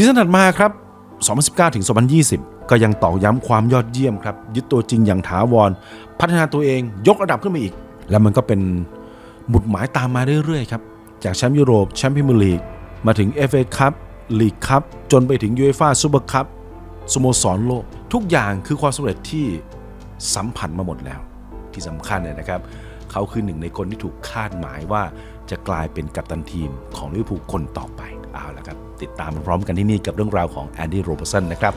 ซีซั่นถัดมาครับ 2019 ถึง 2020 ก็ยังตอกย้ำความยอดเยี่ยมครับ ยึดตัวจริงอย่างถาวร พัฒนาตัวเองยกระดับขึ้นมาอีก แล้วมันก็เป็นหมุดหมายตามมาเรื่อยๆครับ จากแชมป์ยุโรปแชมป์พรีเมียร์ลีก มาถึง FA คัพลีกคัพจนไปถึงยูเอฟ่าซูเปอร์คัพสโมสรโลก ทุกอย่างคือความสำเร็จที่สัมผัสมาหมดแล้ว ที่สำคัญเนี่ยนะครับ เขาคือหนึ่งในคนที่ถูกคาดหมายว่าจะกลายเป็นกัปตันทีมของลิเวอร์พูลคนต่อไปเอาละครับ ติดตามพร้อมกันที่นี่กับเรื่องราวของแอนดี้โรเบอร์สันนะครับ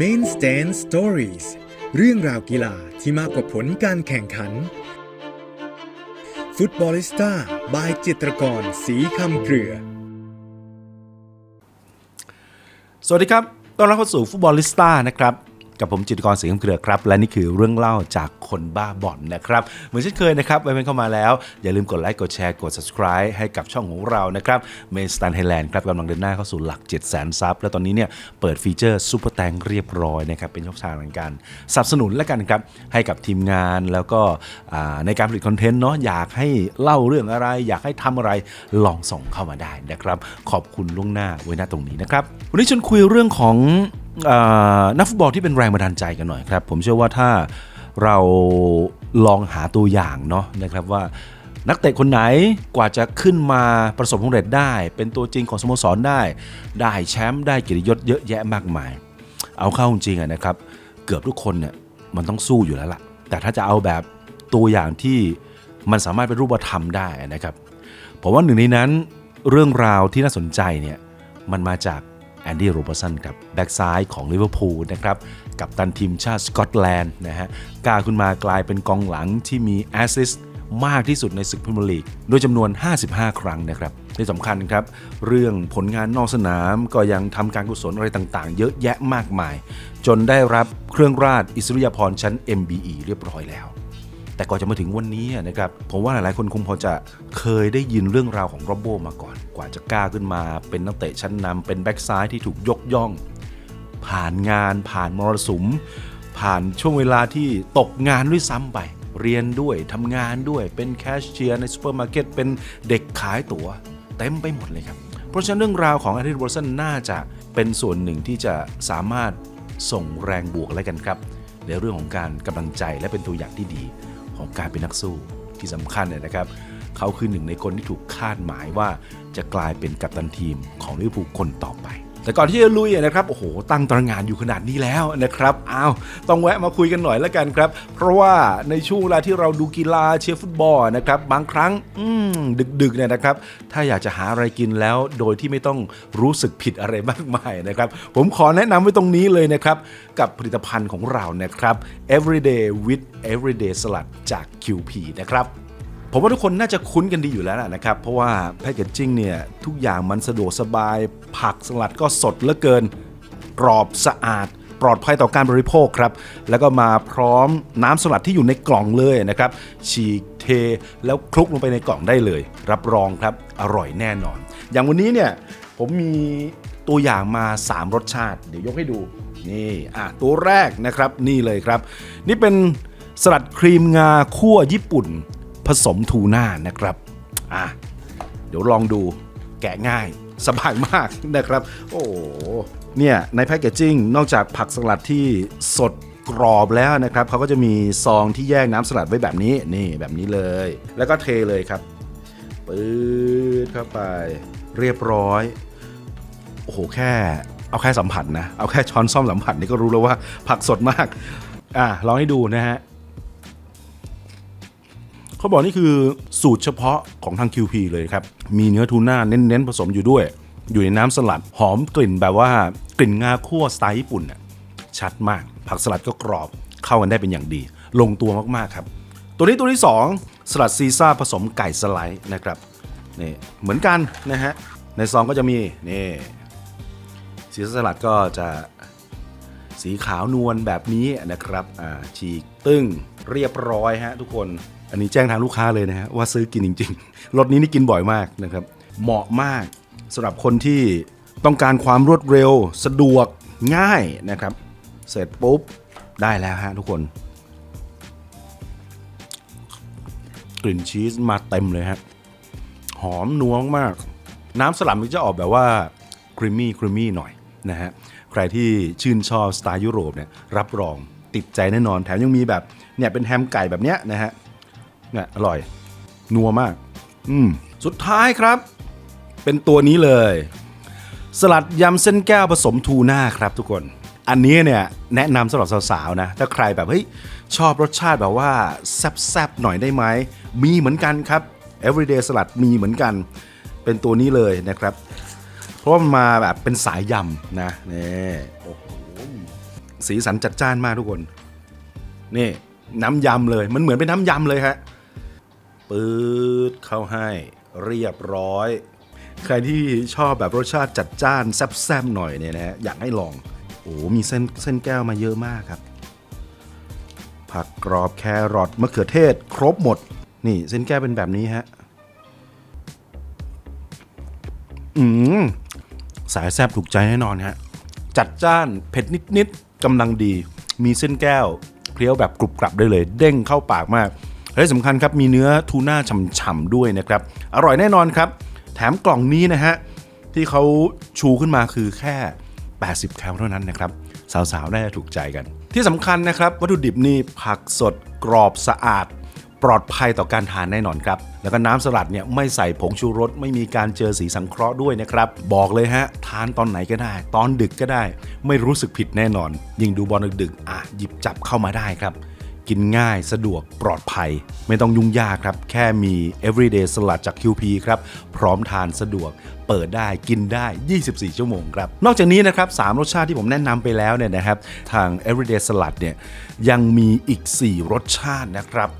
Main Stand Stories เรื่องราวกีฬาที่มากกว่าผลการแข่งขัน ฟุตบอลิสต้าบายจิตรกรสีคำเกลือ สวัสดีครับ ต้อนรับเข้าสู่ฟุตบอลลิสต้านะครับ กับผมจิตกรสียงเครือครับ และนี่คือเรื่องเล่าจากคนบ้าบ่อลนะครับ เหมือนเช่นเคยนะครับไปเป็นเข้ามาแล้ว อย่าลืมกดไลค์กดแชร์กด subscribe ให้กับช่องของเรานะครับเมสตันไทยแลนด์ครับกำลังเดินหน้าเข้าสู่หลัก7 0 0 0 0 0ซับและตอนนี้เนี่ยเปิดฟีเจอร์ซูเปอร์แตงเรียบร้อยนะครับเป็นช่องทางในการสนับสนุนและกันครับให้กับทีมงานแล้วก็ในการผลิตคอนเทนต์เนาะอยากให้เล่าเรื่องอะไร อยากให้ทำอะไรลองส่งเข้ามาได้นะครับ ขอบคุณล่วงหน้าไว้หน้าตรงนี้นะครับวันนี้ชวนคุยเรื่องของ นักฟุตบอลที่เป็นแรงบันดาลใจกันหน่อยครับ ผมเชื่อว่าถ้าเราลองหาตัวอย่างเนาะนะครับว่านักเตะคนไหนกว่าจะขึ้นมาประสบความสำเร็จได้ เป็นตัวจริงของสโมสรได้ ได้แชมป์ได้เกียรติยศเยอะแยะมากมาย เอาเข้าจริงนะครับ เกือบทุกคนเนี่ยมันต้องสู้อยู่แล้วล่ะ แต่ถ้าจะเอาแบบตัวอย่างที่มันสามารถเป็นรูปธรรมได้นะครับผมว่าหนึ่งในนั้นเรื่องราวที่น่าสนใจเนี่ยมันมาจาก แอนดี้โรเบอร์สันครับแบ็กซ้ายของลิเวอร์พูลนะครับกับตันทีมชาติสกอตแลนด์นะฮะก้าขึ้นมากลายเป็นกองหลังที่มีแอสซิสต์มากที่สุดในศึกพรีเมียร์ลีกโดยจำนวน 55 ครั้งนะครับที่สำคัญครับ เรื่องผลงานนอกสนามก็ยังทำการกุศลอะไรต่างๆ เยอะแยะมากมาย จนได้รับเครื่องราชอิสริยาภรณ์ชั้น MBE เรียบร้อยแล้ว แต่ก่อนจะมาถึงวันนี้นะครับผมว่าหลายๆ คนคงพอจะเคยได้ยินเรื่องราวของโรบโบมาก่อน กว่าจะกล้าขึ้นมาเป็นนักเตะชั้นนำเป็นแบ็กซ้ายที่ถูกยกย่อง ผ่านงานผ่านมรสุม ผ่านช่วงเวลาที่ตกงานด้วยซ้ำไป เรียนด้วยทำงานด้วยเป็นแคชเชียร์ในซูเปอร์มาร์เก็ตเป็นเด็กขายตั๋วเต็มไปหมดเลยครับ เพราะฉะนั้นเรื่องราวของอาริโรสันน่าจะเป็นส่วนหนึ่งที่จะสามารถส่งแรงบวกอะไรกันครับ ในเรื่องของการกำลังใจและเป็นตัวอย่างที่ดี ของการเป็นนักสู้ที่สำคัญเนี่ยนะครับ เขาคือหนึ่งในคนที่ถูกคาดหมายว่าจะกลายเป็นกัปตันทีมของลิเวอร์พูลคนต่อไป แต่ก่อนที่จะลุยนะครับโอ้โหตั้งตระงานอยู่ขนาดนี้แล้วนะครับอ้าวต้องแวะมาคุยกันหน่อยแล้วกันครับ เพราะว่าในช่วงเวลาที่เราดูกีฬาเชียร์ฟุตบอลนะครับบางครั้งอืมดึกๆเนี่ยนะครับ ถ้าอยากจะหาอะไรกินแล้วโดยที่ไม่ต้องรู้สึกผิดอะไรมากมายนะครับ ผมขอแนะนำไว้ตรงนี้เลยนะครับ กับผลิตภัณฑ์ของเรานะครับ everyday with everyday สลัดจาก QP นะครับ ผมว่าทุกคนน่าจะคุ้นกันดีอยู่แล้วนะครับ เพราะว่าแพคเกจจิ้งเนี่ย ทุกอย่างมันสะดวกสบาย ผักสลัดก็สดเหลือเกิน กรอบสะอาด ปลอดภัยต่อการบริโภคครับ แล้วก็มาพร้อมน้ำสลัดที่อยู่ในกล่องเลยนะครับ ฉีกเทแล้วคลุกลงไปในกล่องได้เลย รับรองครับอร่อยแน่นอน อย่างวันนี้เนี่ยผมมีตัวอย่างมา 3 รสชาติ เดี๋ยวยกให้ดูนี่อะตัวแรกนะครับนี่เลยครับ นี่เป็นสลัดครีมงาคั่วญี่ปุ่น ผสมทูน่านะครับอะเดี๋ยวลองดูแกะง่ายสบายมากนะครับ โอ้เนี่ยในแพคเกจจิ้งนอกจากผักสลัดที่สดกรอบแล้วนะครับเขาก็จะมีซองที่แยกน้ำสลัดไว้แบบนี้นี่แบบนี้เลย แล้วก็เทเลยครับปื๊ดเข้าไปเรียบร้อย โอ้โหแค่เอาแค่สัมผัสนะ เอาแค่ช้อนซ่อมสัมผัสนี่ก็รู้แล้วว่าผักสดมาก อะลองให้ดูนะฮะ เขาบอกนี่คือสูตรเฉพาะของทาง QP เลยครับ มีเนื้อทูน่าเน้นๆ ผสมอยู่ด้วย อยู่ในน้ำสลัด หอมกลิ่นแบบว่ากลิ่นงาคั่วสไตล์ญี่ปุ่นน่ะชัดมาก ผักสลัดก็กรอบเข้ากันได้เป็นอย่างดี ลงตัวมากๆครับ ตัวนี้ตัวที่ 2 สลัดซีซ่าผสมไก่สไลด์นะครับนี่เหมือนกันนะฮะในซองก็จะมีนี่ซีซ่าสลัดก็จะสีขาวนวลแบบนี้นะครับ อ่า ฉีกตึ้งเรียบร้อยฮะทุกคน อันนี้แจ้งทางลูกค้าเลยนะฮะว่าซื้อกินจริงๆ รถนี้นี่กินบ่อยมากนะครับ เหมาะมากสำหรับคนที่ต้องการความรวดเร็วสะดวกง่ายนะครับ เสร็จปุ๊บได้แล้วฮะทุกคน กลิ่นชีสมาเต็มเลยฮะหอมนัวมาก น้ำสลัดมันจะออกแบบว่าครีมมี่ครีมมี่หน่อยนะฮะใครที่ชื่นชอบสไตล์ยุโรปเนี่ยรับรองติดใจแน่นอนแถมยังมีแบบเนี่ยเป็นแฮมไก่แบบเนี้ยนะฮะ เนี่ยอร่อย นัวมาก อืมสุดท้ายครับ เป็นตัวนี้เลย สลัดยำเส้นแก้วผสมทูน่าครับทุกคน อันนี้เนี่ยแนะนำสำหรับสาวๆนะ ถ้าใครแบบเฮ้ยชอบรสชาติแบบว่าแซ่บๆหน่อยได้ไหม มีเหมือนกันครับ everyday สลัดมีเหมือนกัน เป็นตัวนี้เลยนะครับ เพราะมันมาแบบเป็นสายยำนะนี่โอ้โหสีสันจัดจ้านมากทุกคน นี่น้ำยำเลย มันเหมือนเป็นน้ำยำเลยฮะ ปื๊ดเข้าให้เรียบร้อย ใครที่ชอบแบบรสชาติจัดจ้านแซ่บๆหน่อยเนี่ยนะอยากให้ลอง โอ้มีเส้นเส้นแก้วมาเยอะมากครับ ผักกรอบแครอทมะเขือเทศ ครบหมด นี่เส้นแก้วเป็นแบบนี้ฮะ อืมสายแซบถูกใจแน่นอนฮะ จัดจ้านเผ็ดนิดๆกำลังดี มีเส้นแก้วเคี้ยวแบบกรุบกรับได้เลย เด้งเข้าปากมาก และสำคัญครับมีเนื้อทูน่าฉ่ำๆด้วยนะครับ อร่อยแน่นอนครับ แถมกล่องนี้นะฮะที่เขาชูขึ้นมาคือแค่ 80 แคลเท่านั้นนะครับ สาวๆ น่าจะถูกใจกัน ที่สำคัญนะครับวัตถุดิบนี่ผักสดกรอบสะอาด ปลอดภัยต่อการทานแน่นอนครับ แล้วก็น้ำสลัดเนี่ยไม่ใส่ผงชูรส ไม่มีการเจอสีสังเคราะห์ด้วยนะครับ บอกเลยฮะ ทานตอนไหนก็ได้ ตอนดึกก็ได้ ไม่รู้สึกผิดแน่นอน ยิ่งดูบอลดึกๆอะหยิบจับเข้ามาได้ครับ กินง่าย สะดวกปลอดภัย ไม่ต้องยุ่งยากครับ แค่มี everyday สลัดจาก QP ครับ พร้อมทานสะดวก เปิดได้กินได้ 24 ชั่วโมงครับ นอกจากนี้นะครับ3รสชาติที่ผมแนะนำไปแล้วเนี่ยนะครับ ทาง everyday สลัดเนี่ยยังมีอีก 4 รสชาตินะครับ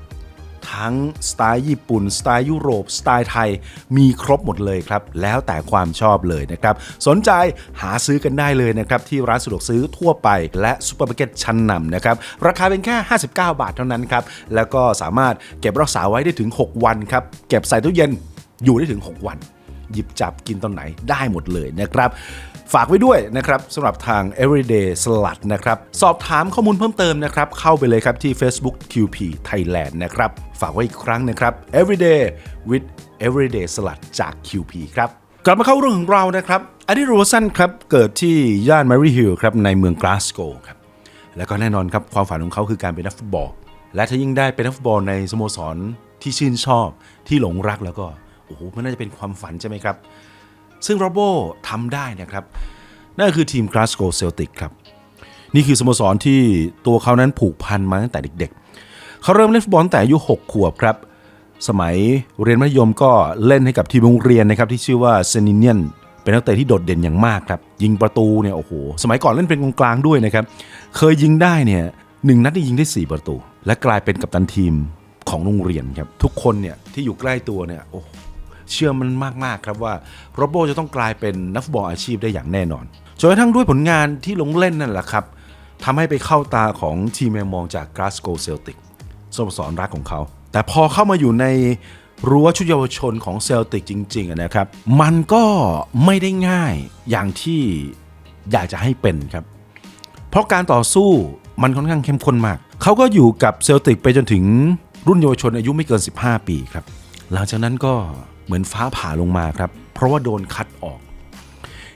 ทั้งสไตล์ญี่ปุ่น สไตล์ยุโรป สไตล์ไทย มีครบหมดเลยครับ แล้วแต่ความชอบเลยนะครับ สนใจหาซื้อกันได้เลยนะครับ ที่ร้านสะดวกซื้อทั่วไป และซูเปอร์มาร์เก็ตชั้นนำนะครับ ราคาเป็นแค่ 59 บาทเท่านั้นครับ แล้วก็สามารถเก็บรักษาไว้ได้ถึง 6 วันครับ เก็บใส่ตู้เย็นอยู่ได้ถึง 6 วัน หยิบจับกินตอนไหนได้หมดเลยนะครับ ฝากไว้ด้วยนะครับสำหรับทาง everyday สลัดนะครับ สอบถามข้อมูลเพิ่มเติมนะครับ เข้าไปเลยครับที่ Facebook QP Thailand นะครับ ฝากไว้อีกครั้งนะครับ everyday with everyday สลัดจาก QP ครับ กลับมาเข้าเรื่องของเรานะครับอดีโรสันครับ เกิดที่ย่านแมรี่ฮิลครับในเมืองกลาสโกครับ แล้วก็แน่นอนครับ ความฝันของเขาคือการเป็นนักฟุตบอล และถ้ายิ่งได้เป็นนักฟุตบอลในสโมสรที่ชื่นชอบที่หลงรักแล้วก็โอ้โหมันน่าจะเป็นความฝันใช่ไหมครับ ซึ่งโรโบทำได้นะครับ นั่นคือทีมกราสโกเซลติกครับ นี่คือสโมสรที่ตัวเขานั้นผูกพันมาตั้งแต่เด็กๆ เขาเริ่มเล่นฟุตบอลแต่อายุ 6 ขวบครับ สมัยเรียนมัธยมก็เล่นให้กับทีมโรงเรียนนะครับที่ชื่อว่าเซนิเนียนเป็นนักเตะที่โดดเด่นอย่างมากครับ ยิงประตูเนี่ยโอ้โหสมัยก่อนเล่นเป็นกองกลางด้วยนะครับ เคยยิงได้เนี่ยหนึ่งนัดนี่ยิงได้ 4 ประตู และกลายเป็นกัปตันทีมของโรงเรียนครับ ทุกคนเนี่ยที่อยู่ใกล้ตัวเนี่ยโอ้โห เชื่อมันมากๆครับว่าโรโบจะต้องกลายเป็นนักฟุตบอลอาชีพได้อย่างแน่นอนจนกระทั่งด้วยผลงานที่ลงเล่นนั่นแหละครับทำให้ไปเข้าตาของทีมแมมองจากกราสโกเซลติกสโมสรรักของเขา แต่พอเข้ามาอยู่ในรั้วชุดเยาวชนของเซลติกจริงๆนะครับ มันก็ไม่ได้ง่ายอย่างที่อยากจะให้เป็นครับ เพราะการต่อสู้มันค่อนข้างเข้มข้นมาก เขาก็อยู่กับเซลติกไปจนถึงรุ่นเยาวชนอายุไม่เกิน 15 ปีครับ หลังจากนั้นก็ เหมือนฟ้าผ่าลงมาครับ เพราะว่าโดนคัดออก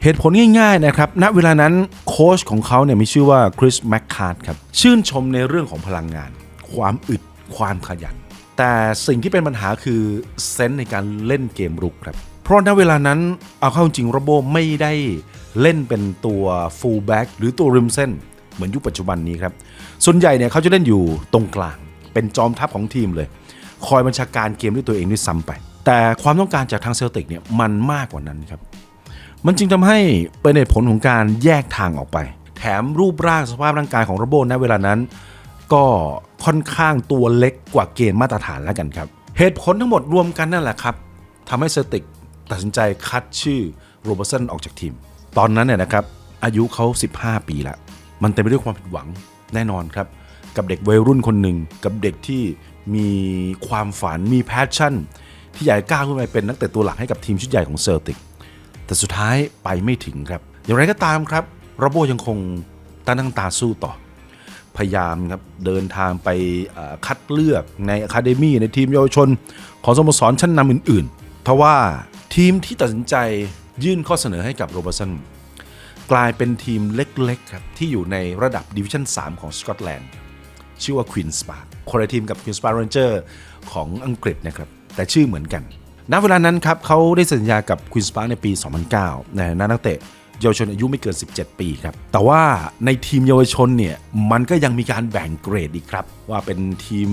เหตุผลง่ายๆนะครับ ณ เวลานั้นโค้ชของเขาเนี่ยมีชื่อว่าคริสแมคคาร์ดครับ ชื่นชมในเรื่องของพลังงาน ความอึด ความขยัน แต่สิ่งที่เป็นปัญหาคือเซนส์ในการเล่นเกมรุกครับ เพราะณ เวลานั้นเอาเข้าจริงโรโบไม่ได้เล่นเป็นตัวฟูลแบ็กหรือตัวริมเส้นเหมือนยุคปัจจุบันนี้ครับ ส่วนใหญ่เนี่ยเขาจะเล่นอยู่ตรงกลาง เป็นจอมทัพของทีมเลย คอยบัญชาการเกมด้วยตัวเองด้วยซ้ำไป แต่ความต้องการจากทางเซลติกเนี่ยมันมากกว่านั้นครับ มันจึงทำให้เป็นเหตุผลของการแยกทางออกไป แถมรูปร่างสภาพร่างกายของโรโบณเวลานั้น ก็ค่อนข้างตัวเล็กกว่าเกณฑ์มาตรฐานแล้วกันครับ เหตุผลทั้งหมดรวมกันนั่นแหละครับทำให้เซลติกตัดสินใจคัดชื่อโรเบอร์สันออกจากทีม ตอนนั้นเนี่ยนะครับอายุเขา 15 ปีละมันเต็มไปด้วยความผิดหวังแน่นอนครับ กับเด็กวัยรุ่นคนหนึ่งกับเด็กที่มีความฝันมีแพชชั่น ที่อยากก้าวขึ้นไปเป็นนักเตะตัวหลักให้กับทีมชุดใหญ่ของเซลติก แต่สุดท้ายไปไม่ถึงครับ อย่างไรก็ตามครับโรโบยังคงตั้งตาสู้ต่อ พยายามครับเดินทางไปคัดเลือกในอะคาเดมีในทีมเยาวชน ของสโมสรชั้นนำอื่นๆทว่าทีมที่ตัดสินใจยื่นข้อเสนอให้กับโรเบอร์สันกลายเป็นทีมเล็กๆครับที่อยู่ในระดับดิวิชั่น 3 ของสกอตแลนด์ชื่อว่า Queen's Park คนละทีมกับ Queen's Park Ranger ของอังกฤษนะครับ แต่ชื่อเหมือนกันณเวลานั้นครับเขาได้สัญญากับ Queen's Park ในปี 2009 ในนะนักเตะเยาวชนอายุไม่เกิน 17 ปีครับ แต่ว่าในทีมเยาวชนเนี่ย มันก็ยังมีการแบ่งเกรดอีกครับ ว่าเป็นทีม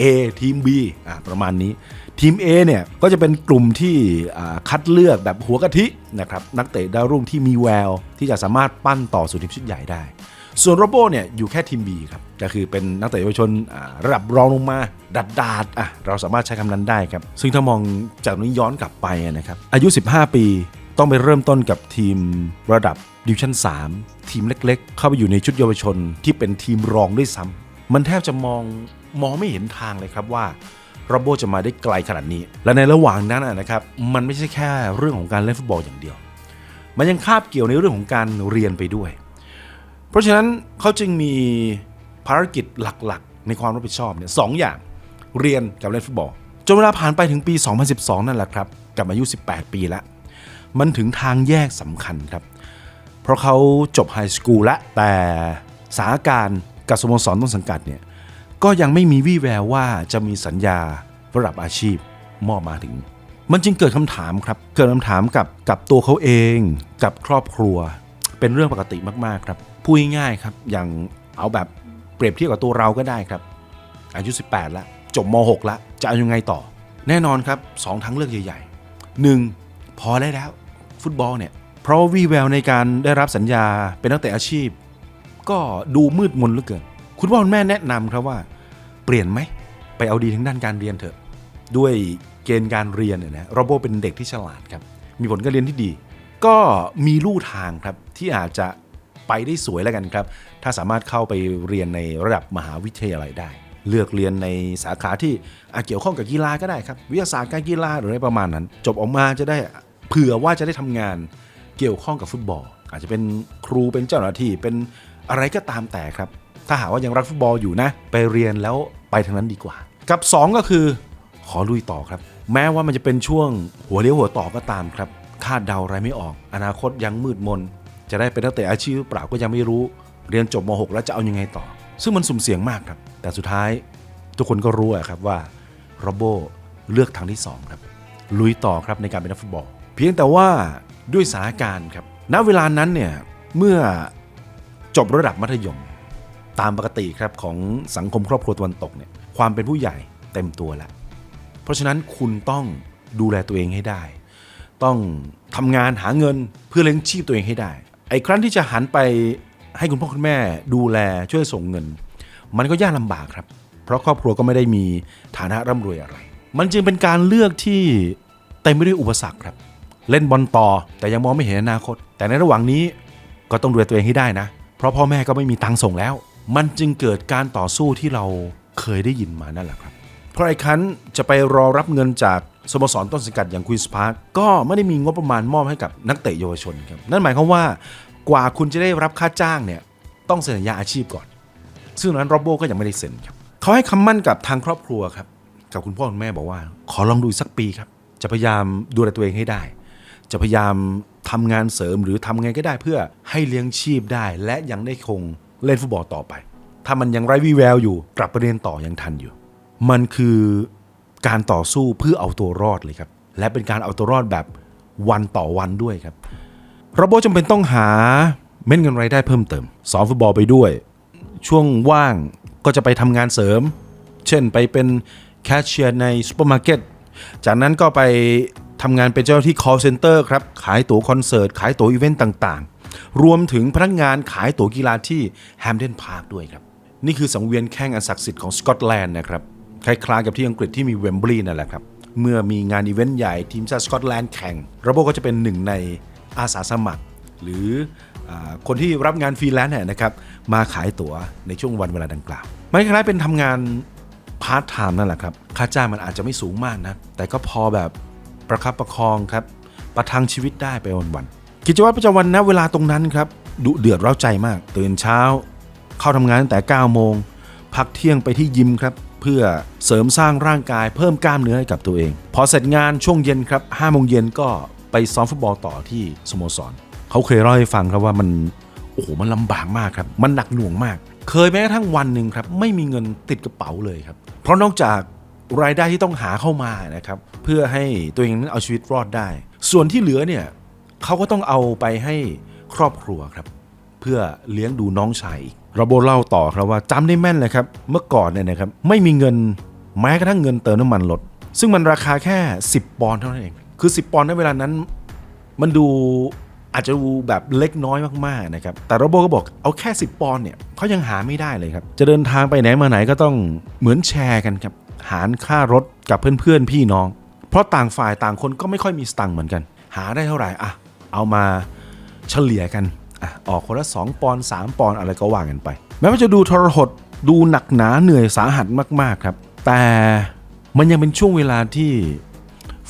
A ทีม B อ่าประมาณนี้ ทีม A เนี่ย ก็จะเป็นกลุ่มที่อ่าคัดเลือกแบบหัวกะทินะครับ นักเตะดาวรุ่งที่มีแวว ที่จะสามารถปั้นต่อสู่ทีมชุดใหญ่ได้ ส่วนโรโบเนี่ยอยู่แค่ทีม B ครับก็คือเป็นนักเตะเยาวชนระดับรองลงมาดัดดาดอะเราสามารถใช้คำนั้นได้ครับ ซึ่งถ้ามองจากนี้ย้อนกลับไปนะครับอายุ 15 ปีต้องไปเริ่มต้นกับทีมระดับดิวชั่น 3 ทีมเล็กๆ เข้าไปอยู่ในชุดเยาวชนที่เป็นทีมรองด้วยซ้ำมันแทบจะมองมองไม่เห็นทางเลยครับว่าโรโบจะมาได้ไกลขนาดนี้ และในระหว่างนั้นนะครับมันไม่ใช่แค่เรื่องของการเล่นฟุตบอลอย่างเดียว มันยังคาบเกี่ยวในเรื่องของการเรียนไปด้วย ราะฉะนั้นเขาจึงมีภารกิจหลักๆ ในความรับผิดชอบเนี่ยสองอย่างเรียนกับเล่นฟุตบอลจนเวลาผ่านไปถึงปี 2012 นั่นแหละครับ กับอายุ 18 ปีล้วมันถึงทางแยกสำคัญครับ เพราะเขาจบไฮสคูลแล้วแต่สถานการณ์กับสโมสรต้นสังกัดเนี่ยก็ยังไม่มีวี่แววว่าจะมีสัญญาระดับอาชีพมอบมาถึง มันจึงเกิดคำถามครับ เกิดคำถามกับกับตัวเขาเอง กับครอบครัว เป็นเรื่องปกติมากๆครับ พูดง่ายๆครับ อย่างเอาแบบเปรียบเทียบกับตัวเราก็ได้ครับ อายุ 18 แล้ว จบม .6 แล้วจะเอายังไงต่อ แน่นอนครับสองทางเลือกใหญ่ๆหนึ่งพอได้แล้ว ฟุตบอลเนี่ย เพราะวีแววในการได้รับสัญญาเป็นนักเตะอาชีพ ก็ดูมืดมนเหลือเกิน คุณพ่อคุณแม่แนะนำครับว่า เปลี่ยนไหม ไปเอาดีทางด้านการเรียนเถอะ ด้วยเกณฑ์การเรียนเนี่ยนะโรโบเป็นเด็กที่ฉลาดครับ มีผลการเรียนที่ดี ก็มีลู่ทางครับที่อาจจะ ไปได้สวยแล้วกันครับ ถ้าสามารถเข้าไปเรียนในระดับมหาวิทยาลัยได้ เลือกเรียนในสาขาที่เกี่ยวข้องกับกีฬาก็ได้ครับวิทยาศาสตร์การกีฬาหรืออะไรประมาณนั้น จบออกมาจะได้เผื่อว่าจะได้ทำงานเกี่ยวข้องกับฟุตบอล อาจจะเป็นครูเป็นเจ้าหน้าที่เป็นอะไรก็ตามแต่ครับ ถ้าหาว่ายังรักฟุตบอลอยู่นะ ไปเรียนแล้วไปทางนั้นดีกว่า กับ 2 ก็คือ ขอลุยต่อครับ แม้ว่ามันจะเป็นช่วงหัวเลี้ยวหัวต่อก็ตามครับคาดเดาอะไรไม่ออก อนาคตยังมืดมน จะได้เป็นนักเตะอาชีพหรือเปล่าก็ยังไม่รู้ เรียนจบม .6 แล้วจะเอาอยังไงต่อ ซึ่งมันสุ่มเสี่ยงมากครับ แต่สุดท้ายทุกคนก็รู้อะครับว่าโรโบเลือกทางที่สองครับลุยต่อครับในการเป็นนักฟุตบอล เพียงแต่ว่าด้วยสถานการณ์ครับณเวลานั้นเนี่ยเมื่อจบระดับมัธยม ตามปกติครับของสังคมครอบครัวตะวันตกเนี่ยความเป็นผู้ใหญ่เต็มตัวแล้วเพราะฉะนั้นคุณต้องดูแลตัวเองให้ได้ ต้องทำงานหาเงินเพื่อเลี้ยงชีพตัวเองให้ได้ ไอ้ครั้นที่จะหันไปให้คุณพ่อคุณแม่ดูแลช่วยส่งเงิน มันก็ยากลำบากครับ เพราะครอบครัวก็ไม่ได้มีฐานะร่ำรวยอะไร มันจึงเป็นการเลือกที่เต็มไปด้วยอุปสรรคครับ เล่นบอลต่อแต่ยังมองไม่เห็นอนาคต แต่ในระหว่างนี้ก็ต้องดูแลตัวเองให้ได้นะ เพราะพ่อแม่ก็ไม่มีตังค์ส่งแล้ว มันจึงเกิดการต่อสู้ที่เราเคยได้ยินมานั่นแหละครับ เพราะไอ้คันจะไปรอรับเงินจาก สโมสรต้นสังกัดอย่างควีนส์พาร์คก็ไม่ได้มีงบประมาณมอบให้กับนักเตะเยาวชนครับนั่นหมายความว่ากว่าคุณจะได้รับค่าจ้างเนี่ยต้องเซ็นสัญญาอาชีพก่อน ซึ่งนั้นโรโบก็ยังไม่ได้เซ็นครับเขาให้คำมั่นกับทางครอบครัวครับกับคุณพ่อคุณแม่บอกว่า ขอลองดูสักปีครับจะพยายามดูแลตัวเองให้ได้ จะพยายามทำงานเสริมหรือทำไงก็ได้เพื่อให้เลี้ยงชีพได้ และยังได้คงเล่นฟุตบอลต่อไป ถ้ามันยังไร้วี่แววอยู่กลับไปเรียนต่อยังทันอยู่ มันคือ การต่อสู้เพื่อเอาตัวรอดเลยครับ และเป็นการเอาตัวรอดแบบวันต่อวันด้วยครับระบบจำเป็นต้องหาเม็ดเงินรายได้เพิ่มเติมสอนฟุตบอลไปด้วย ช่วงว่างก็จะไปทำงานเสริม เช่นไปเป็นแคชเชียร์ในซูเปอร์มาร์เก็ตจากนั้นก็ไปทำงานเป็นเจ้าหน้าที่ call center ครับ ขายตั๋วคอนเสิร์ต ขายตั๋วอีเวนต์ต่างๆ รวมถึงพนักงานขายตั๋วกีฬาที่แฮมเดนพาร์คด้วยครับ นี่คือสังเวียนแข่งอันศักดิ์สิทธิ์ของสกอตแลนด์นะครับ คล้ายๆกับที่อังกฤษที่มีเวมบลีย์นั่นแหละครับ เมื่อมีงานอีเวนต์ใหญ่ทีมชาติสกอตแลนด์แข่งระบบก็จะเป็นหนึ่งในอาสาสมัคร หรืออคนที่รับงานฟรีแลนซ์นะครับมาขายตั๋วในช่วงวันเวลาดังกล่าวมันคล้ายเป็นทำงานพาร์ทไทม์นั่นแหละครับค่าจ้างมันอาจจะไม่สูงมากนะแต่ก็พอแบบประคับประคองครับประทังชีวิตได้ไปวันๆกิจวัตรประจำวันนะเวลาตรงนั้นครับดุเดือดเร้าใจมาก ตื่นเช้า เข้าทำงานตั้งแต่ 9 โมง พักเที่ยงไปที่ยิมครับเพื่อเสริมสร้างร่างกายเพิ่มกล้ามเนื้อให้กับตัวเอง พอเสร็จงานช่วงเย็นครับ5โมงเย็นก็ไปซ้อมฟุตบอลต่อที่สโมสรเขาเคยเล่าให้ฟังครับว่ามันโอ้โหมันลำบากมากครับมันหนักหน่วงมาก เคยแม้กระทั่งวันหนึ่งครับไม่มีเงินติดกระเป๋าเลยครับเพราะนอกจากรายได้ที่ต้องหาเข้ามานะครับเพื่อให้ตัวเองนั้นเอาชีวิตรอดได้ ส่วนที่เหลือเนี่ยเขาก็ต้องเอาไปให้ครอบครัวครับ เพื่อเลี้ยงดูน้องชายอีก โรโบเล่าต่อครับว่าจำได้แม่นเลยครับ เมื่อก่อนเนี่ยนะครับไม่มีเงินแม้กระทั่งเงินเติมน้ำมันรถซึ่งมันราคาแค่ 10 ปอนด์เท่านั้นเอง คือ 10 ปอนด์ในเวลานั้น มันดูอาจจะดูแบบเล็กน้อยมากๆนะครับ แต่โรโบก็บอกเอาแค่ 10 ปอนด์เนี่ยเขายังหาไม่ได้เลยครับ จะเดินทางไปไหนมาไหนก็ต้องเหมือนแชร์กันครับ หารค่ารถกับเพื่อนๆ พี่น้อง เพราะต่างฝ่ายต่างคนก็ไม่ค่อยมีสตังค์เหมือนกัน หาได้เท่าไหร่อะเอามาเฉลี่ยกัน อะออกคนละ 2 ปอนด์3ปอนด์อะไรก็ว่ากันไป แม้ว่าจะดูทรหดดูหนักหนาเหนื่อยสาหัสมาก ๆ ครับ แต่มันยังเป็นช่วงเวลาที่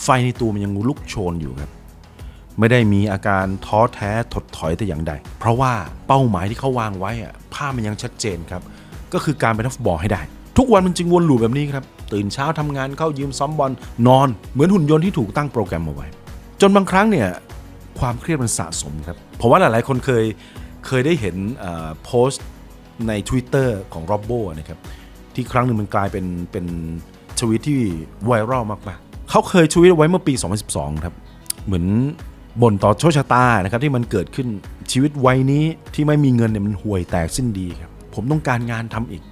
ไฟในตัวมันยังลุกโชนอยู่ครับ ไม่ได้มีอาการท้อแท้ถดถอยแต่อย่างใด เพราะว่าเป้าหมายที่เขาวางไว้อะภาพมันยังชัดเจนครับ ก็คือการเป็นนักฟุตบอลให้ได้ ทุกวันมันจึงวนลูปแบบนี้ครับ ตื่นเช้าทำงานเข้ายิมซ้อมบอลนอน เหมือนหุ่นยนต์ที่ถูกตั้งโปรแกรมเอาไว้ จนบางครั้งเนี่ย ความเครียดมันสะสมครับผมว่าหลายๆ คนเคยเคยได้เห็นโพสต์ใน Twitter ของ r o b b o นะครับที่ครั้งหนึ่งมันกลายเป็นเป็นทวีตที่ไวรัลมากๆ เขาเคยทวีตไว้เมื่อปี 2012 ครับ เหมือนบ่นต่อโชคชะตานะครับที่มันเกิดขึ้นชีวิตวัยนี้ที่ไม่มีเงินเนี่ยมันห่วยแตกสิ้นดีครับ ผมต้องการงานทำอีก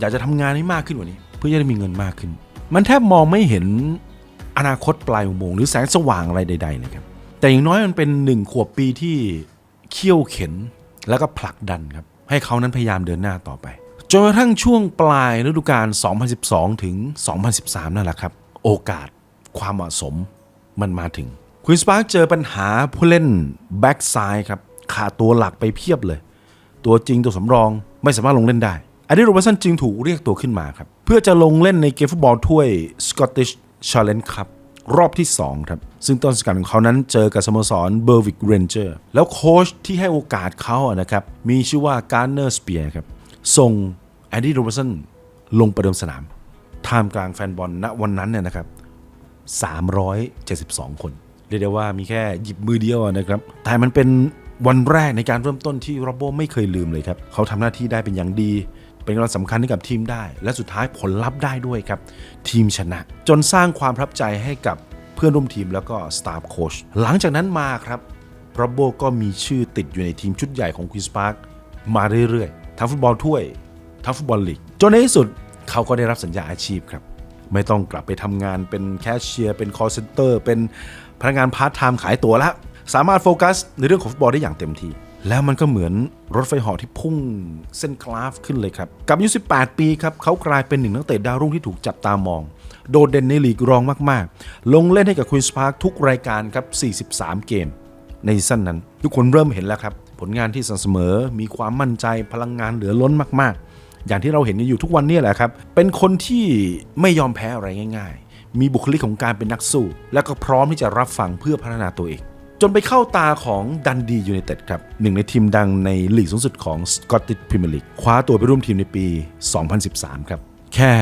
อยากจะทำงานให้มากขึ้นกว่านี้ เพื่อจะได้มีเงินมากขึ้น มันแทบมองไม่เห็นอนาคตปลายอุโมงค์หรือแสงสว่างอะไรใดๆเลยครับ แต่อย่างน้อยมันเป็นหนึ่งขวบปีที่เขี่ยวเข็นแล้วก็ผลักดันครับ ให้เขานั้นพยายามเดินหน้าต่อไปจนกระทั่งช่วงปลายฤดูกาล 2012 ถึง 2013 นั่นแหละครับ โอกาสความเหมาะสมมันมาถึงควีนสปาร์กเจอปัญหาผู้เล่นแบ็กซ้ายครับขาดตัวหลักไปเพียบเลย ตัวจริงตัวสำรองไม่สามารถลงเล่นได้อดีโรเบร์สันจึงถูกเรียกตัวขึ้นมาครับ เพื่อจะลงเล่นในเกมฟุตบอลถ้วย Scottish Challenge Cup รอบที่ 2 ครับ ซึ่งต้นสกัดของเขานั้นเจอกับสโมสรเบอร์วิกเรนเจอร์แล้วโค้ชที่ให้โอกาสเขาอะนะครับ มีชื่อว่าการเนอร์สเปียร์ครับ ส่งแอนดี้โรเบร์สันลงประเดิมสนามท่ามกลางแฟนบอลณวันนั้นเนี่ยนะครับ 372 คน เรียกได้ว่ามีแค่หยิบมือเดียวนะครับ แต่มันเป็นวันแรกในการเริ่มต้นที่โรโบไม่เคยลืมเลยครับ เขาทำหน้าที่ได้เป็นอย่างดี เป็นกำลังสำคัญให้กับทีมได้ และสุดท้ายผลลัพธ์ได้ด้วยครับ ทีมชนะ จนสร้างความประทับใจให้กับเพื่อนร่วมทีมแล้วก็สตาฟโค้ชหลังจากนั้นมาครับโรโบก็มีชื่อติดอยู่ในทีมชุดใหญ่ของควีนส์พาร์คมาเรื่อยๆ ทั้งฟุตบอลถ้วย ทั้งฟุตบอลลีก จนในที่สุดเขาก็ได้รับสัญญาอาชีพครับ ไม่ต้องกลับไปทำงานเป็นแคชเชียร์เป็นคอร์เซนเตอร์เป็นพนักงานพาร์ทไทม์ขายตั๋วแล้วสามารถโฟกัสในเรื่องของฟุตบอลได้อย่างเต็มที่ แล้วมันก็เหมือนรถไฟเหาะที่พุ่งเส้นกราฟขึ้นเลยครับ กับอายุ18 ปีครับเขากลายเป็นหนึ่งนักเตะดาวรุ่งที่ถูกจับตามอง โดดเด่นในลีกรองมากๆ ลงเล่นให้กับควีนส์พาร์คทุกรายการครับ 43 เกม ในซั่นนั้น ทุกคนเริ่มเห็นแล้วครับ ผลงานที่สม่ำเสมอมีความมั่นใจพลังงานเหลือล้นมากๆ อย่างที่เราเห็นกันอยู่ทุกวันนี้แหละครับ เป็นคนที่ไม่ยอมแพ้อะไรง่าย ๆ มีบุคลิกของการเป็นนักสู้ และก็พร้อมที่จะรับฟังเพื่อพัฒนาตัวเอง จนไปเข้าตาของดันดียู i นเต็ดครับหนึ่งในทีมดังในลีกสูงสุดของสกอตติชพรีเมียร์ลีกคว้าตัวไปร่วมทีมในปี 2013 ครับ แค่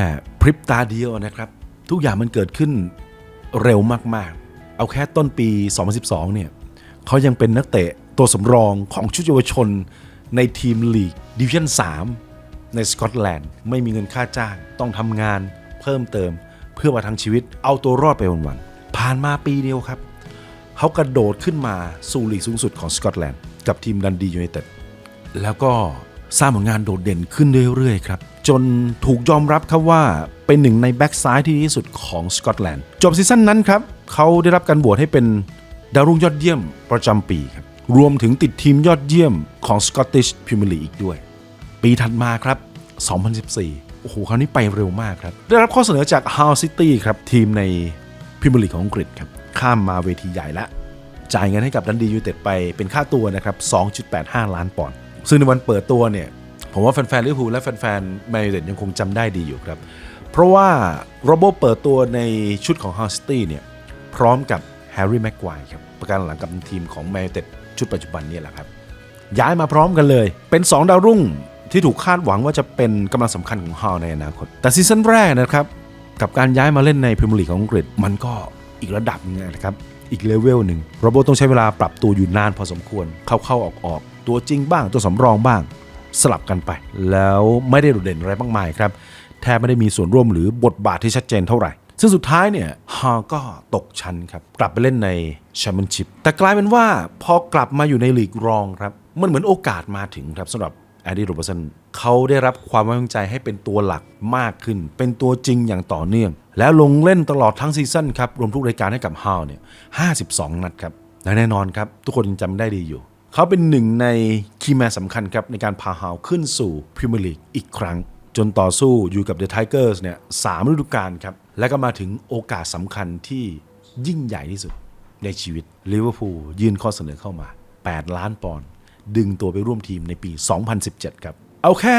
พริบตาเดียวนะครับ ทุกอย่างมันเกิดขึ้นเร็วมากๆ เอาแค่ต้นปี 2012 เนี่ยเขายังเป็นนักเตะตัวสำรองของชุดเยาวชนในทีมลีกดิวิชั่น 3 ในสกอตแลนด์ไม่มีเงินค่าจ้าง ต้องทำงานเพิ่มเติม เพื่อประทังชีวิตเอาตัวรอดไปวันๆผ่านมาปีเดียวครับ เขากระโดดขึ้นมาสู่ลีกสูงสุดของสกอตแลนด์กับทีมดันดียูไนเต็ดแล้วก็สร้างผลงานโดดเด่นขึ้นเรื่อยๆครับ จนถูกยอมรับครับว่าเป็นหนึ่งในแบ็กซ้ายที่ดีที่สุดของสกอตแลนด์จบซีซั่นนั้นครับเขาได้รับการโหวตให้เป็นดาวรุ่งยอดเยี่ยมประจำปีครับรวมถึงติดทีมยอดเยี่ยมของ Scottish Premier League อีกด้วย ปีถัดมาครับ 2014 โอ้โหคราวนี้ไปเร็วมากครับ ได้รับข้อเสนอจาก Hull City ครับทีมในพรีเมียร์ลีกของอังกฤษครับ ข้ามมาเวทีใหญ่ละ จ่ายเงินให้กับดันดียูเต็ดไปเป็นค่าตัวนะครับ 2.85 ล้านปอนด์ซึ่งในวันเปิดตัวเนี่ย ผมว่าแฟนๆลิเวอร์พูลและแฟนๆแมนยูเต็ดยังคงจำได้ดีอยู่ครับ เพราะว่าโรโบเปิดตัวในชุดของ Hull City เนี่ยพร้อมกับแฮร์รี่แม็กควายครับประกันหลังกับทีมของแมนยูเต็ดชุดปัจจุบันนี่แหละครับย้ายมาพร้อมกันเลย เป็น 2 ดาวรุ่งที่ถูกคาดหวังว่าจะเป็นกำลังสำคัญของฮาวในอนาคต แต่ซีซั่นแรกนะครับ กับการย้ายมาเล่นในพรีเมียร์ลีกของอังกฤษมันก็ อีกระดับหนึงนะครับอีกเลเวลหนึ่งโรโบต้องใช้เวลาปรับตัวอยู่นานพอสมควร เข้าๆออกๆตัวจริงบ้างตัวสำรองบ้าง สลับกันไป แล้วไม่ได้โดดเด่นอะไรมากมายครับแทบไม่ได้มีส่วนร่วมหรือบทบาทที่ชัดเจนเท่าไหร่ ซึ่งสุดท้ายเนี่ยฮาก็ตกชั้นครับกลับไปเล่นในแชมเปี้ยนชิพแต่กลายเป็นว่าพอกลับมาอยู่ในลีกรองครับมันเหมือนโอกาสมาถึงครับสำหรับ แอดดี้โรเบสันเขาได้รับความไว้วางใจให้เป็นตัวหลักมากขึ้น เป็นตัวจริงอย่างต่อเนื่อง แล้วลงเล่นตลอดทั้งซีซั่นครับ รวมทุกรายการให้กับฮาวเนี่ย52 นัดครับและแน่นอนครับ ทุกคนยังจำได้ดีอยู่ เขาเป็นหนึ่งในคีย์แมนสำคัญครับ ในการพาฮาวขึ้นสู่พรีเมียร์ลีกอีกครั้ง จนต่อสู้อยู่กับเดอะไทเกอร์สเนี่ยสามฤดูกาลครับ แล้วก็มาถึงโอกาสสำคัญที่ยิ่งใหญ่ที่สุดในชีวิตลิเวอร์พูลยื่นข้อเสนอเข้ามา 8 ล้านปอนด์ ดึงตัวไปร่วมทีมในปี 2017 ครับ เอาแค่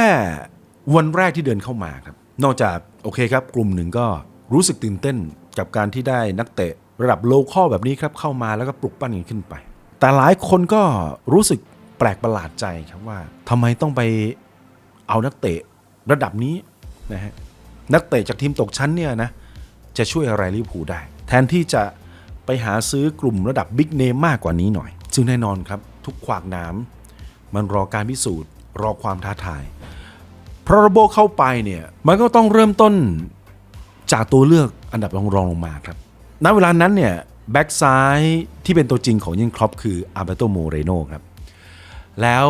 วันแรกที่เดินเข้ามาครับ นอกจากโอเคครับ กลุ่มหนึ่งก็รู้สึกตื่นเต้นกับการที่ได้นักเตะระดับโลคอลแบบนี้ครับเข้ามาแล้วก็ปลุกปั้นกันขึ้นไป แต่หลายคนก็รู้สึกแปลกประหลาดใจครับว่าทำไมต้องไปเอานักเตะระดับนี้นะฮะนักเตะจากทีมตกชั้นเนี่ยนะจะช่วยอะไรลิเวอร์พูลได้ แทนที่จะไปหาซื้อกลุ่มระดับบิ๊กเนมมากกว่านี้หน่อย ซึ่งแน่นอนครับ ทุกขวากน้ำมันรอการพิสูจน์ รอความท้าทายเพราะระโบเข้าไปเนี่ยมันก็ต้องเริ่มต้นจากตัวเลือกอันดับรองรองลงมาครับณเวลานั้นเนี่ยแบ็กซ้ายที่เป็นตัวจริงของยิงครอปคืออาร์เบโตโมเรโนครับ แล้ว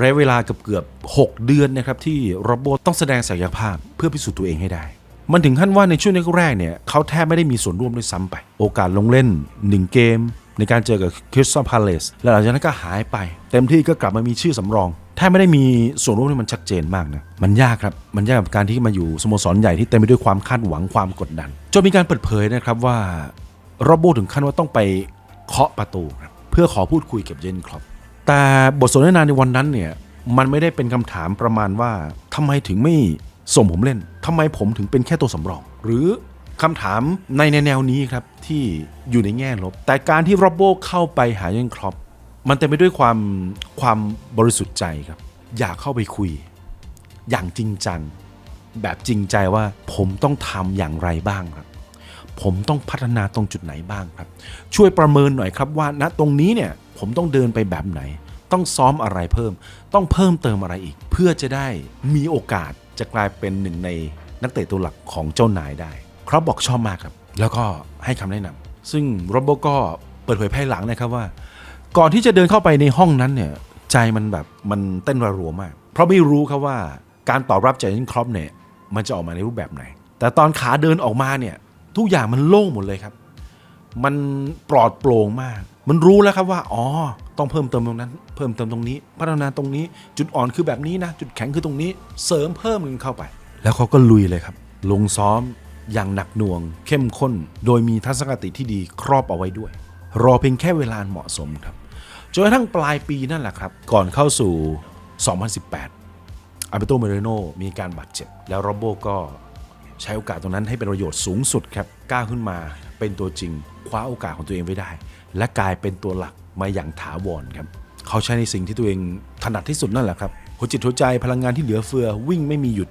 ระยะเวลาเกือบเกือบ 6 เดือนนะครับที่โรโบต้องแสดงศักยภาพเพื่อพิสูจน์ตัวเองให้ได้ มันถึงขั้นว่าในช่วงแรกๆเนี่ยเขาแทบไม่ได้มีส่วนร่วมด้วยซ้ำไป โอกาสลงเล่น 1 เกม ในการเจอกับคริสตัลพาเลสแล้วหลังจากนั้นก็หายไป เต็มที่ก็กลับมามีชื่อสำรองแทบไม่ได้มีส่วนร่วมที่มันชัดเจนมากนะมันยากครับ มันยากกับการที่มาอยู่สโมสรใหญ่ที่เต็มไปด้วยความคาดหวังความกดดันจนมีการเปิดเผยนะครับว่าโรโบถึงขั้นว่าต้องไปเคาะประตูครับเพื่อขอพูดคุยกับเยนครอปแต่บทสนทนาในวันนั้นเนี่ยมันไม่ได้เป็นคำถามประมาณว่าทำไมถึงไม่ส่งผมเล่นทำไมผมถึงเป็นแค่ตัวสำรอง หรือ คำถามในแนวนี้ครับที่อยู่ในแง่ลบ แต่การที่โรโบเข้าไปหาเยนครอปมันเต็มไปด้วยความความบริสุทธิ์ใจครับ อยากเข้าไปคุย อย่างจริงจัง แบบจริงใจว่าผมต้องทำอย่างไรบ้างครับ ผมต้องพัฒนาตรงจุดไหนบ้างครับ ช่วยประเมินหน่อยครับว่าณตรงนี้เนี่ยผมต้องเดินไปแบบไหน ต้องซ้อมอะไรเพิ่ม ต้องเพิ่มเติมอะไรอีก เพื่อจะได้มีโอกาสจะกลายเป็นหนึ่งในนักเตะตัวหลักของเจ้านายได้ ครับบอกชอบมากครับ แล้วก็ให้คำแนะนำซึ่งโรบโบก็เปิดเผยภายหลังนะครับว่า ก่อนที่จะเดินเข้าไปในห้องนั้นเนี่ยใจมันแบบมันเต้นรัวมาก เพราะไม่รู้ครับว่าการตอบรับจากเจนครอปเนี่ยมันจะออกมาในรูปแบบไหน แต่ตอนขาเดินออกมาเนี่ยทุกอย่างมันโล่งหมดเลยครับ มันปลอดโปร่งมาก มันรู้แล้วครับว่าอ๋อต้องเพิ่มเติมตรงนั้น เพิ่มเติมตรงนี้ พัฒนาตรงนี้ จุดอ่อนคือแบบนี้นะ จุดแข็งคือตรงนี้ เสริมเพิ่มกันเข้าไป แล้วเขาก็ลุยเลยครับ ลงซ้อม อย่างหนักหน่วง เข้มข้น โดยมีทัศนคติที่ดีครอบเอาไว้ด้วย รอเพียงแค่เวลาเหมาะสมครับจนกระทั่งปลายปีนั่นแหละครับ ก่อนเข้าสู่ 2018อาเบโตเมเรโนมีการบาดเจ็บ แล้วโรโบก็ใช้โอกาสตรงนั้นให้เป็นประโยชน์สูงสุดครับกล้าขึ้นมาเป็นตัวจริง คว้าโอกาสของตัวเองไว้ได้ และกลายเป็นตัวหลักมาอย่างถาวรครับ เขาใช้ในสิ่งที่ตัวเองถนัดที่สุดนั่นแหละครับหัวจิตหัวใจพลังงานที่เหลือเฟือวิ่งไม่มีหยุด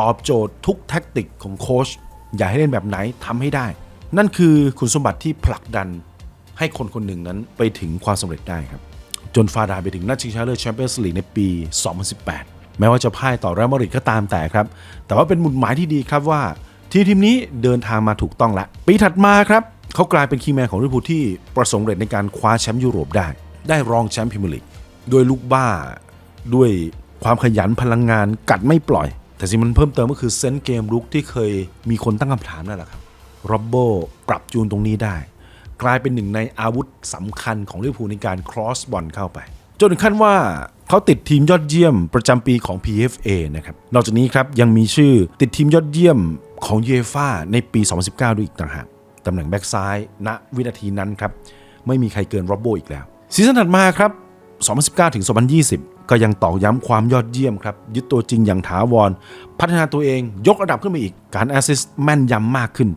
ตอบโจทย์ทุกแท็กติกของโค้ช อยากให้เล่นแบบไหนทำให้ได้ นั่นคือคุณสมบัติที่ผลักดันให้คนคนหนึ่งนั้นไปถึงความสำเร็จได้ครับ จนฟาดาไปถึงนัดชิงชนะเลิศแชมเปี้ยนส์ลีกในปี 2018 แม้ว่าจะพ่ายต่อเรอัลมาดริดก็ตามแต่ครับ แต่ว่าเป็นหมุดหมายที่ดีครับว่า ทีมทีมนี้เดินทางมาถูกต้องละ ปีถัดมาครับเขากลายเป็นคีแมนของลิเวอร์พูลที่ประสบเร็จในการคว้าแชมป์ยุโรปได้ ได้รองแชมป์พรีเมียร์ลีกด้วยลูกบ้า ด้วยความขยันพลังงานกัดไม่ปล่อย แต่สิ่งมันเพิ่มเติมก็คือเซนส์เกมลุกที่เคยมีคนตั้งคำถามนั่นแหละครับโรบโบปรับจูนตรงนี้ได้ กลายเป็นหนึ่งในอาวุธสำคัญของลิเวอร์พูลในการครอสบอลเข้าไป จนถึงขั้นว่าเขาติดทีมยอดเยี่ยมประจำปีของ PFA นะครับ นอกจากนี้ครับยังมีชื่อติดทีมยอดเยี่ยมของเอฟ่าในปี 2019 ด้วยอีกต่างหากตำแหน่งแบ็กซ้ายณวินาทีนั้นครับไม่มีใครเกินโรบโบอีกแล้วซีซั่นถัดมาครับ2019ถึง2020 ก็ยังตอกย้ำความยอดเยี่ยมครับ ยึดตัวจริงอย่างถาวร พัฒนาตัวเองยกระดับขึ้นมาอีก การแอสซิสต์แม่นยำมากขึ้น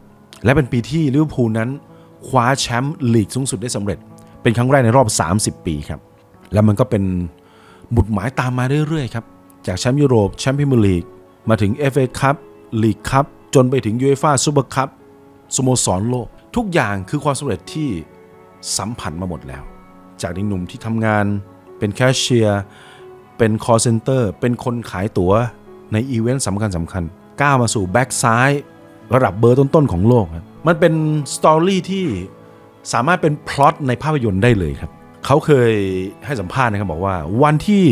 และเป็นปีที่ลิเวอร์พูลนั้น คว้าแชมป์ลีกสูงสุดได้สำเร็จ เป็นครั้งแรกในรอบ 30 ปีครับ แล้วมันก็เป็นบุตรหมายตามมาเรื่อยๆครับ จากแชมป์ยุโรปแชมป์พรีเมียร์ลีกมาถึง FA คัพลีกคัพจนไปถึงยูเอฟ่าซูเปอร์คัพสโมสรโลก ทุกอย่างคือความสำเร็จที่สัมผัสมาหมดแล้ว จากเด็กหนุ่มที่ทำงานเป็นแคชเชียร์ เป็นคอร์เซนเตอร์เป็นคนขายตั๋วในอีเวนต์สำคัญสำคัญก้าวมาสู่แบ็กซ้ายระดับเบอร์ต้นๆของโลกครับมันเป็นสตอรี่ที่สามารถเป็นพล็อตในภาพยนตร์ได้เลยครับ เขาเคยให้สัมภาษณ์นะครับบอกว่าวันที่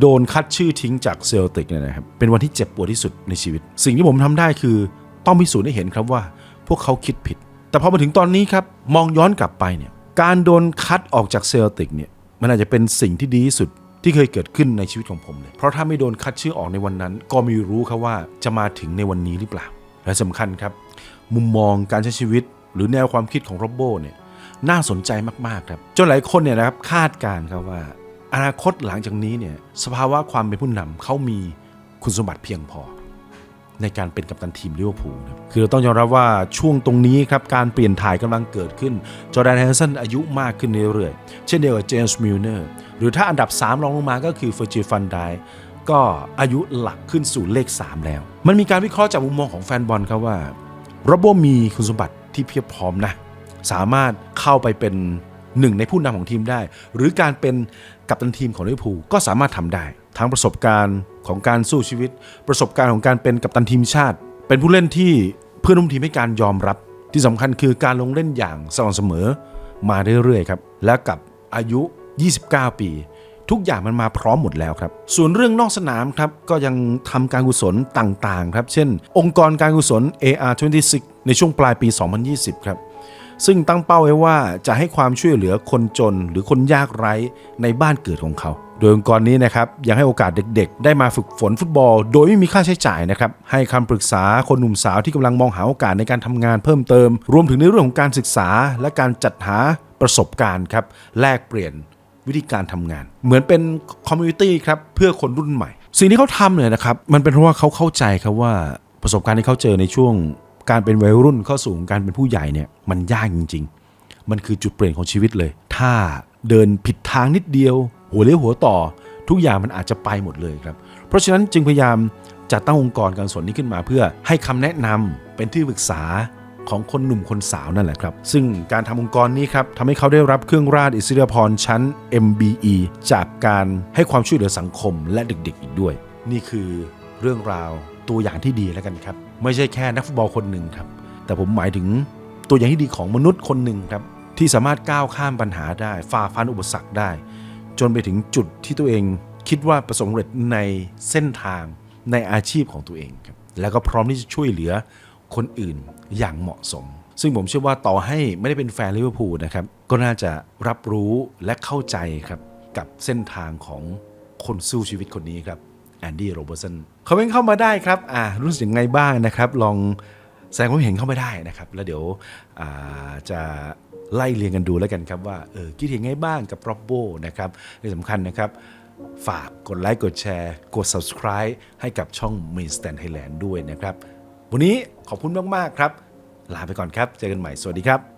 โดนคัดชื่อทิ้งจากเซลติกเนี่ยนะครับเป็นวันที่เจ็บปวดที่สุดในชีวิต สิ่งที่ผมทำได้คือต้องพิสูจน์ให้เห็นครับว่า พวกเขาคิดผิด แต่พอมาถึงตอนนี้ครับมองย้อนกลับไปเนี่ยการโดนคัดออกจากเซลติกเนี่ยมันอาจจะเป็นสิ่งที่ดีที่สุด ที่เคยเกิดขึ้นในชีวิตของผมเลย เพราะถ้าไม่โดนคัดชื่อออกในวันนั้น ก็ไม่รู้ครับว่าจะมาถึงในวันนี้หรือเปล่า และสำคัญครับ มุมมองการใช้ชีวิต หรือแนวความคิดของโรบโบเนี่ยน่าสนใจมากๆครับจนหลายคนเนี่ยนะครับคาดการครับว่า อนาคตหลังจากนี้เนี่ยสภาวะความเป็นผู้นำเขามีคุณสมบัติเพียงพอ ในการเป็นกัปตันทีมลิเวอร์พูลนะครับคือเราต้องยอมรับว่าช่วงตรงนี้ครับการเปลี่ยนถ่ายกำลังเกิดขึ้น จอแดนแฮนสันอายุมากขึ้นเรื่อยๆ เช่นเดียวกับเจมส์มิลเนอร์หรือถ้าอันดับ 3 รองลงมาก็คือเฟอร์จิฟันไดก็อายุหลักขึ้นสู่เลข 3 แล้ว มันมีการวิเคราะห์จากมุมมองของแฟนบอลครับว่าโรโบมีคุณสมบัติที่เพียบพร้อมนะ สามารถเข้าไปเป็นหนึ่งในผู้นำของทีมได้ หรือการเป็นกัปตันทีมของลิเวอร์พูลก็สามารถทำได้ ทั้งประสบการณ์ของการสู้ชีวิต ประสบการณ์ของการเป็นกัปตันทีมชาติ เป็นผู้เล่นที่เพื่อนร่วมทีมให้การยอมรับ ที่สำคัญคือการลงเล่นอย่างสม่ำเสมอมาเรื่อยๆครับและกับอายุ 29 ปี ทุกอย่างมันมาพร้อมหมดแล้วครับ ส่วนเรื่องนอกสนามครับก็ยังทำการกุศลต่างๆครับเช่น องค์กรการกุศล AR26 ในช่วงปลายปี 2020 ครับซึ่งตั้งเป้าไว้ว่าจะให้ความช่วยเหลือคนจนหรือคนยากไร้ในบ้านเกิดของเขา โดยองค์กรนี้นะครับยังให้โอกาสเด็กๆ ได้มาฝึกฝนฟุตบอล โดยไม่มีค่าใช้จ่ายนะครับให้คำปรึกษาคนหนุ่มสาวที่กำลังมองหาโอกาสในการทำงานเพิ่มเติม รวมถึงในเรื่องของการศึกษา และการจัดหาประสบการณ์ครับแลกเปลี่ยนวิธีการทำงาน เหมือนเป็นคอมมูนิตี้ครับเพื่อคนรุ่นใหม่ สิ่งที่เขาทำเนี่ยนะครับมันเป็นเพราะว่าเขาเข้าใจครับว่าประสบการณ์ที่เขาเจอในช่วงการเป็นวัยรุ่นเข้าสู่การเป็นผู้ใหญ่เนี่ยมันยากจริง ๆ มันคือจุดเปลี่ยนของชีวิตเลย ถ้าเดินผิดทางนิดเดียว หัวเลี้ยวหัวต่อ ทุกอย่างมันอาจจะไปหมดเลยครับ เพราะฉะนั้นจึงพยายามจัดตั้งองค์กรการสนนี้ขึ้นมา เพื่อให้คำแนะนำเป็นที่ปรึกษาของคนหนุ่มคนสาวนั่นแหละครับ ซึ่งการทำองค์กรนี้ครับทำให้เขาได้รับเครื่องราชอิสริยาภรชั้น MBE จากการให้ความช่วยเหลือสังคมและเด็กๆอีกด้วย นี่คือเรื่องราวตัวอย่างที่ดีแล้วกันครับ ไม่ใช่แค่นักฟุตบอลคนหนึ่งครับ แต่ผมหมายถึงตัวอย่างที่ดีของมนุษย์คนหนึ่งครับที่สามารถก้าวข้ามปัญหาได้ฝ่าฟันอุปสรรคได้ จนไปถึงจุดที่ตัวเองคิดว่าประสบเร็จในเส้นทางในอาชีพของตัวเองครับแล้วก็พร้อมที่จะช่วยเหลือคนอื่นอย่างเหมาะสม ซึ่งผมเชื่อว่าต่อให้ไม่ได้เป็นแฟนลิเวอร์พูลนะครับก็น่าจะรับรู้และเข้าใจครับกับเส้นทางของคนสู้ชีวิตคนนี้ครับแอนดี้โรเบอร์สันคอมเมนต์เข้ามาได้ครับอ่ารู้สึกยังไงบ้างนะครับ ลองแสดงความเห็นเข้ามาได้นะครับ แล้วเดี๋ยวอ่าจะ ไล่เรียงกันดูแล้วกันครับว่าเออคิดเห็นไงบ้างกับโรบโบนะครับที่สำคัญนะครับ ฝากกดไลค์กดแชร์ กด subscribe ให้กับช่อง Main Stand Thailand ด้วยนะครับ วันนี้ขอบคุณมาก ๆ ครับ ลาไปก่อนครับ เจอกันใหม่ สวัสดีครับ